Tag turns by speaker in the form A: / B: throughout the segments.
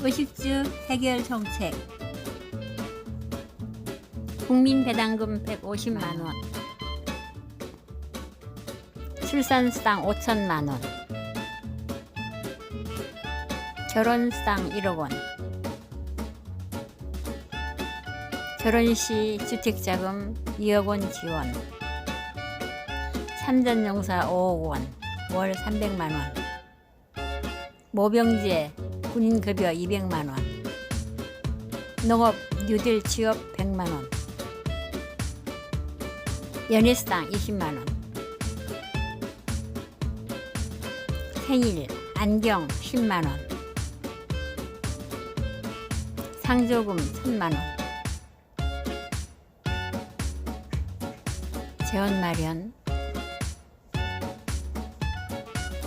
A: 의식주 해결 정책. 국민 배당금 150만 원. 출산수당 5천만 원. 결혼수당 1억 원. 결혼 시 주택자금 2억 원 지원. 삼전용사 5억 원, 월 300만 원. 모병제 군인급여 200만 원. 농업 뉴딜 취업 100만 원. 연애수당 20만 원. 생일 안경 10만 원. 상조금 1000만 원. 재원 마련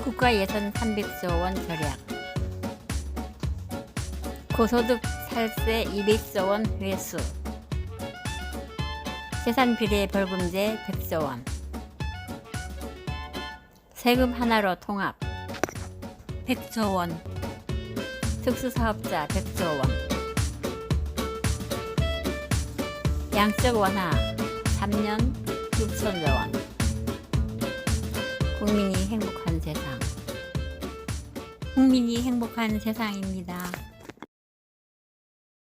A: 국가 예산 300조 원 절약 고소득 살세 200조 원 회수. 재산 비례 벌금제 100조 원. 세금 하나로 통합. 100조 원. 특수사업자 100조 원. 양적 완화 3년 6천조 원. 국민이 행복한 세상. 국민이 행복한 세상입니다.